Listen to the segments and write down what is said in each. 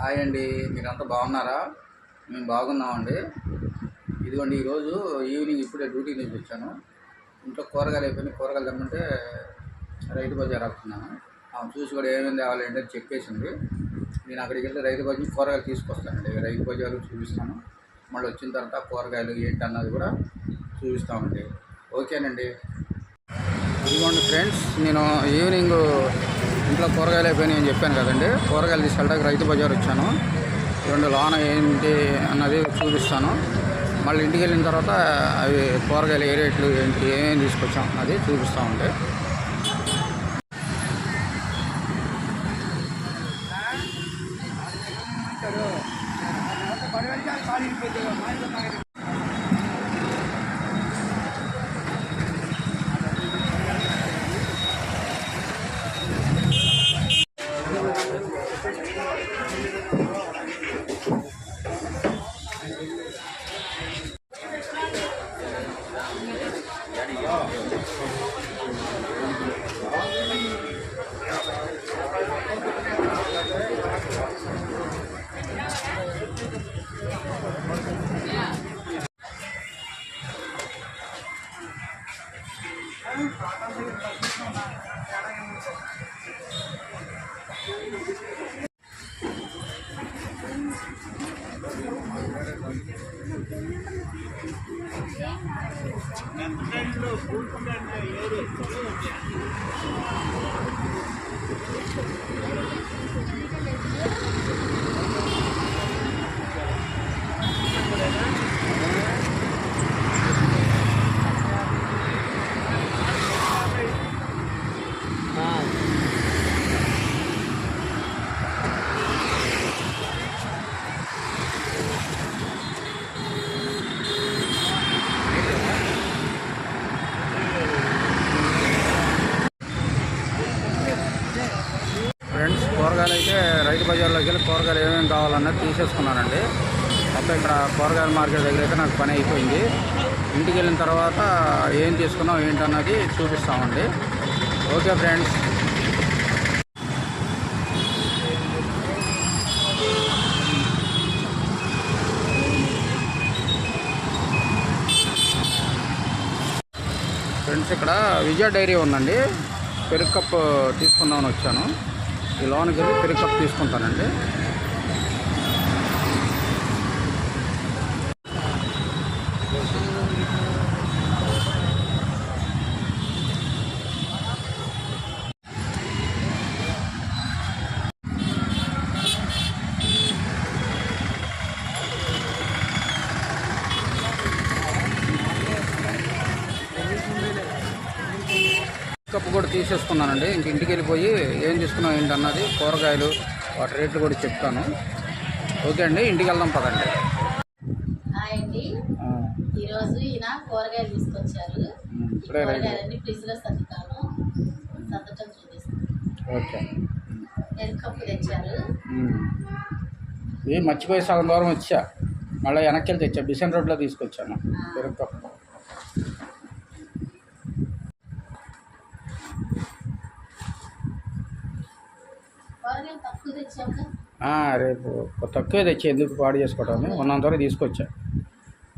Hi అండి మీరంతా బాగున్నారా? మేము బాగున్నామండి. ఇదిగోండి ఈరోజు ఈవినింగ్ ఇప్పుడే డ్యూటీ నుంచి వచ్చాను. ఇంట్లో కూరగాయలు అయిపోయినాయి. కూరగాయలు తెమ్మంటే రైతు బజార్ వస్తున్నాను ఆమె చూసి కూడా ఏమేమి తేవాలి ఏంటని చెప్పేసింది. నేను అక్కడికి వెళ్తే రైతు బజార్ కూరగాయలు తీసుకొస్తానండి. రైతు బజారు చూపిస్తాను. మళ్ళీ వచ్చిన తర్వాత కూరగాయలు ఏంటి అన్నది కూడా చూపిస్తామండి. ఓకేనండి. ఇదిగోండి ఫ్రెండ్స్ నేను ఈవినింగ్ ఇంట్లో కూరగాయలు అయిపోయినాయి అని చెప్పాను కదండి. కూరగాయలు తీసుకెళ్ళడానికి రైతు బజార్ వచ్చాను. రెండు లోన ఏంటి అన్నది చూపిస్తాను. మళ్ళీ ఇంటికి వెళ్ళిన తర్వాత అవి కూరగాయలు ఏ రేట్లు ఏంటి ఏమేమి తీసుకొచ్చాం అది చూపిస్తామండి ఫ్రెండ్స్ కూరగాయలు అయితే రైతు బజార్లోకి వెళ్ళి కూరగాయలు ఏమేమి తీసేసుకున్నానండి మొత్తం ఇక్కడ కూరగాయల మార్కెట్ దగ్గర అయితే నాకు పని అయిపోయింది. ఇంటికి వెళ్ళిన తర్వాత ఏం తీసుకున్నాం ఏంటన్నది చూపిస్తామండి. Okay friends. ఫ్రెండ్స్ ఇక్కడ విజయ డైరీ ఉందండి. పెరుగు కప్ తీసుకుందామని వచ్చాను. ఈ లోన్కి వెళ్ళి పెరుగు కప్ తీసుకుంటానండి కప్పు కూడా తీసేసుకున్నానండి. ఇంక ఇంటికి వెళ్ళిపోయి ఏం తీసుకున్నాం ఏంటన్నది కూరగాయలు వాటి రేట్లు కూడా చెప్తాను. ఓకే అండి ఇంటికి వెళ్దాం పదండి. అండి. ఈరోజు ఈయన కూరగాయలు తీసుకొచ్చారు. కూరగాయలన్నీ సర్దుతాను. సర్దటం చూపిస్తాను. కప్పు తెచ్చారు. ఇది మర్చిపోయి సగం దూరం వచ్చా? మళ్ళీ వెనక్కి వెళ్ళి తెచ్చా? బిసన్ రోడ్లో తీసుకొచ్చాను. పెరుగు కప్పు కూరగాయలు తక్కువ తెచ్చాక ఆ, రేపు తక్కువే తెచ్చి ఎందుకు పాడు చేసుకోవటం? ఉన్నంత వరకు తీసుకొచ్చా.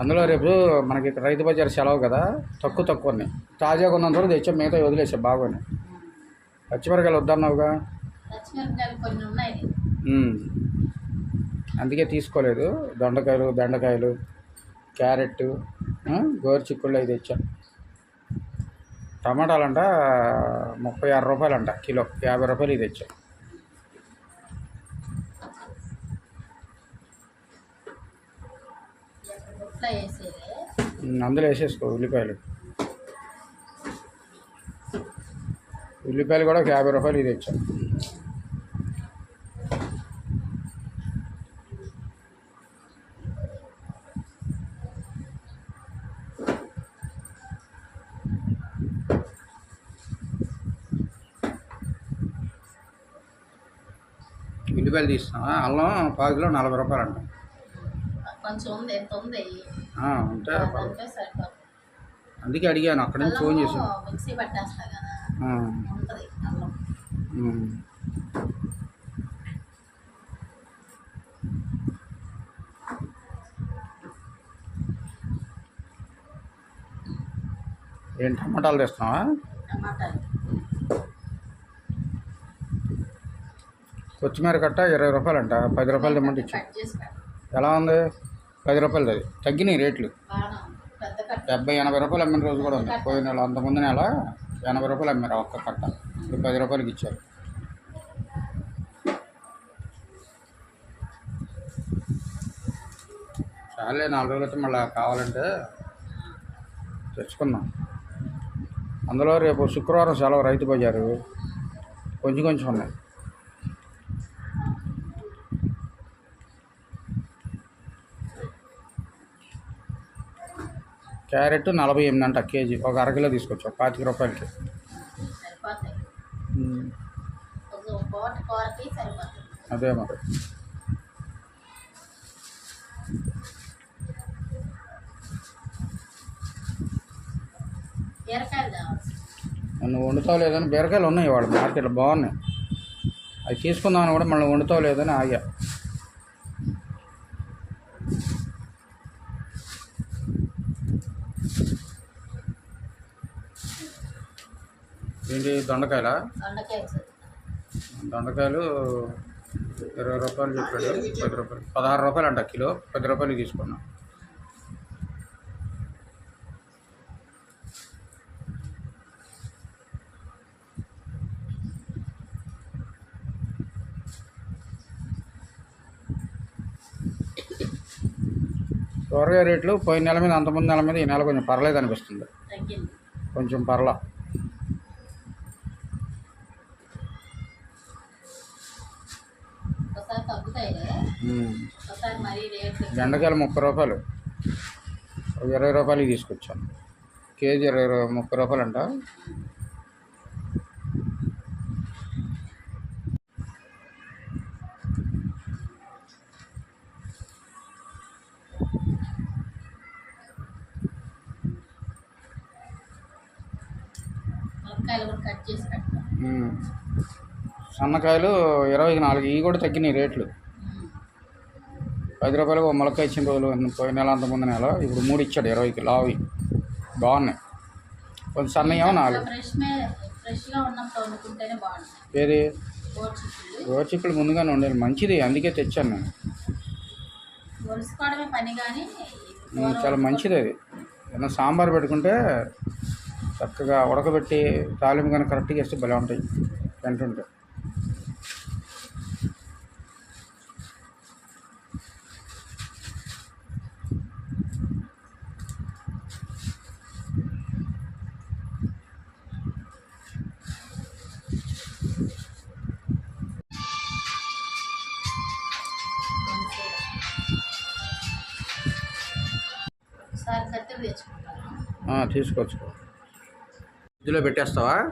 అందులో రేపు మనకి ఇక్కడ రైతు బజార్ సెలవు కదా తక్కువ తక్కువ ఉన్నాయి తాజాగా ఉన్నంత వరకు తెచ్చా మిగతా వదిలేసా బాగున్నాయి పచ్చిమిరకాయలు వద్దన్నావుగా. అందుకే తీసుకోలేదు. దొండకాయలు బెండకాయలు క్యారెట్ గోరు చిక్కుళ్ళు అవి తెచ్చా. టమాటాలంట ముప్పై ఆరు రూపాయలు అంట కిలో యాభై రూపాయలు ఇది తెచ్చా. ముట్ల వేసేది అందులో వేసేసుకో ఉల్లిపాయలు. ఉల్లిపాయలు కూడా ఒక యాభై రూపాయలు ఇది ఇచ్చాం. ఉల్లిపాయలు తీస్తున్నావా? అల్లం పావు కిలో నలభై రూపాయలు అంటాం. అందుకే అడిగాను అక్కడ నుంచి ఫోన్ చేశాను ఏంటి టమాటాలు తెస్తావా కొత్తిమీర కట్ట ఇరవై రూపాయలు అంట పది రూపాయలు తెమ్మంటే ఎలా ఉంది? పది రూపాయలు అది. తగ్గినాయి రేట్లు. డెబ్బై ఎనభై రూపాయలు అమ్మిన రోజు కూడా ఉంది. పోయిన నెల అంతకుముందు నెల ఎనభై రూపాయలు అమ్మారు ఒక్క కట్ట ఇప్పుడు పది రూపాయలకి ఇచ్చారు. చాలే నాలుగు రోజులతో మళ్ళీ కావాలంటే తెచ్చుకుందాం. అందులో రేపు శుక్రవారం సెలవు రైతు బజారు. కొంచెం కొంచెం ఉన్నాయి. క్యారెట్ నలభై ఎనిమిది అంట కేజీ. ఒక అరకిలో తీసుకొచ్చాం పాతిక రూపాయలకి. అదే మరి. నువ్వు వండుతావు లేదని బీరకాయలు ఉన్నాయి వాడు మార్కెట్లో బాగున్నాయి. అవి తీసుకుందామని కూడా మళ్ళీ వండుతావు లేదని ఆగా. ఏంటి దొండకాయల? దొండకాయలు ఇరవై రూపాయలు చెప్పాడు. పది రూపాయలు. పదహారు రూపాయలు అంట కిలో. పది రూపాయలు తీసుకున్నా. కూరగాయ రేట్లు పోయిన నెల మీద అంతకుముందు నెల మీద ఈ నెల కొంచెం పర్లేదు అనిపిస్తుంది కొంచెం పర్లా. బెండకాయలు ముప్పై రూపాయలు. ఇరవై రూపాయలకి తీసుకొచ్చాను. కేజీ ఇరవై ముప్పై రూపాయలు అంట. సన్నకాయలు ఇరవైకి నాలుగు ఇవి కూడా తగ్గినాయి రేట్లు. పది రూపాయలకు ఒక మొలక ఇచ్చిన రోజులు పోయిన నెల అంత ముందు నెల ఇప్పుడు మూడు ఇచ్చాడు ఇరవైకి. లావి. బాగున్నాయి. కొంచెం సన్నయ్యేమో నాలుగు ఏది? గోచిక్కులు ముందుగానే ఉండేది మంచిది అందుకే తెచ్చాను నేను. చాలా మంచిది అది. ఏదైనా సాంబార్ పెట్టుకుంటే చక్కగా ఉడకబెట్టి తాలింపు కానీ కరెక్ట్గా వేస్తే భలే ఉంటాయి. తింటుంటే. తీసుకోవచ్చు. ఇందులో పెట్టేస్తావా?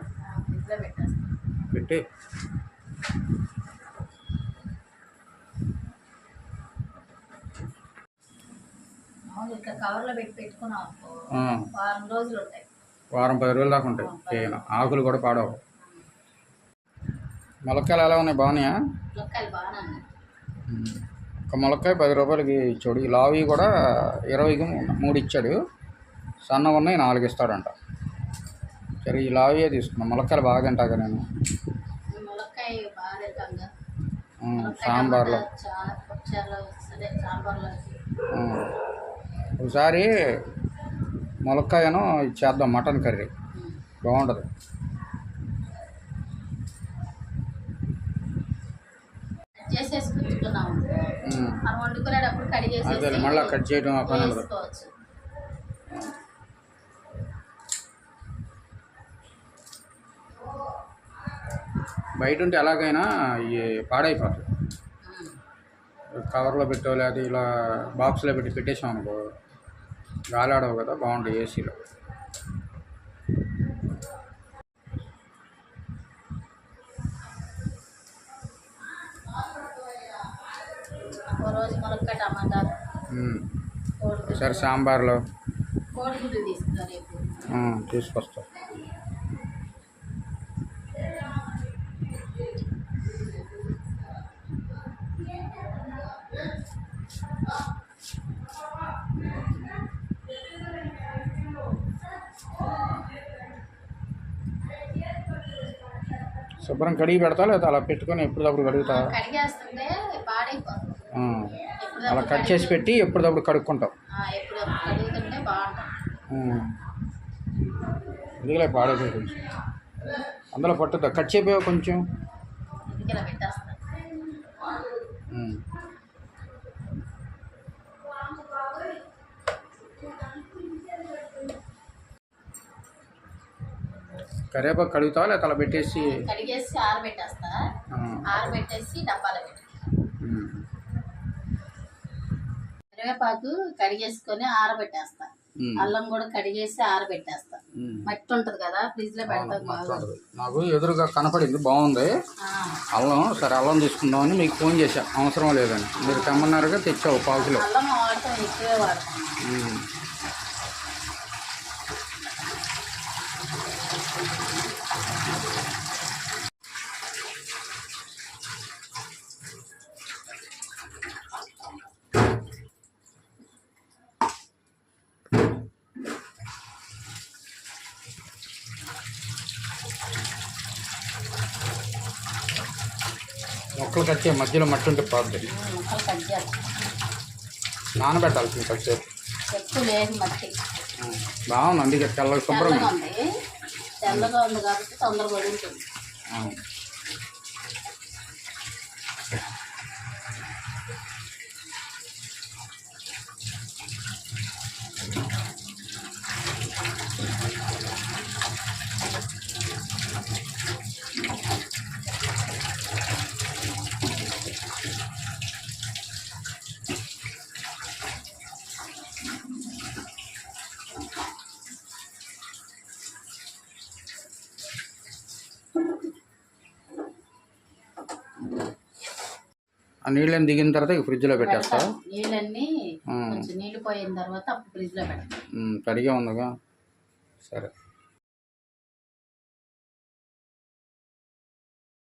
పెట్టి. వారం పది రోజుల దాకా ఉంటాయి. ఆకులు కూడా పాడవు. మొలక్కాయలు ఎలా ఉన్నాయి? బాగున్నాయా. ఒక మొలక్కాయ పది రూపాయలకి ఇచ్చాడు. లావి కూడా ఇరవైకి మూడు ఇచ్చాడు. సన్నగా ఉన్నాయి నాలుగు ఇస్తాడంట సరే ఈ లావియే తీసుకున్నా మొలక్కాయలు బాగా తింటాగా నేను. సాంబార్లో. ఒకసారి మొలక్కాయను చేద్దాం మటన్ కర్రీ. బాగుంటుంది. అదే మళ్ళీ కట్ చేయడం పని ఉండదు. బయట ఉంటే ఎలాగైనా ఇవి పాడైపోతాయి. ఉమ్. కవర్లో పెట్టో లేదా ఇలా బాక్స్లో పెట్టి పెట్టేసాం అనుకో గాలి ఆడవు కదా బాగుంటాయి ఏసీలో. ఒకసారి సాంబార్లో. తీసుకొస్తా. శుభ్రం కడిగి పెడతా లేదా అలా పెట్టుకొని ఎప్పటికప్పుడు కడుగుతా? అలా కట్ చేసి పెట్టి ఎప్పటికప్పుడు కడుక్కుంటావు? ఎప్పుడు కడుగుతుంటే బాగుంటుంది. ఎందుకులే పాడైపోయి కొంచెం అందులో పట్టుద్దా? కట్ చేయపోయావు కొంచెం. కరివేపాకు కడుగుతావా లేదా అలా పెట్టేసి? కడిగేసి ఆరబెట్టేస్తా ఆరబెట్టేసి డబ్బాలో పెట్టి. కరివేపాకు కడిగేసుకొని ఆరబెట్టేస్తా. అల్లం కూడా కడిగేసి ఆరబెట్టేస్తా. మట్టి ఉంటది కదా ఫ్రిడ్జ్లో పెడతాం నాకు ఎదురుగా కనపడింది బాగుంది. అల్లం సరే అల్లం తీసుకుందామని మీకు ఫోన్ చేశా అవసరం లేదని. మీరు తెమ్మన్నారుగా తెచ్చావు పావు కిలో అల్లం వాడతాం ఎక్కువే వాడతాం. మొక్కలు కట్ చేయ మధ్యలో మట్టి ఉంటే పోద్ది. లేదు మట్టి. బాగుంది అందుకే తెల్లగా శుభ్రంగా. తెల్లగా ఉంది. కాబట్టి తొందరగా ఆ. నీళ్ళని దిగిన తర్వాత ఇక ఫ్రిడ్జ్లో పెట్టేస్తా. నీళ్ళన్నీ. కొంచెం నీళ్ళు పోయిన తర్వాత అప్పుడు పెడతాం తడిగా ఉందిగా సరే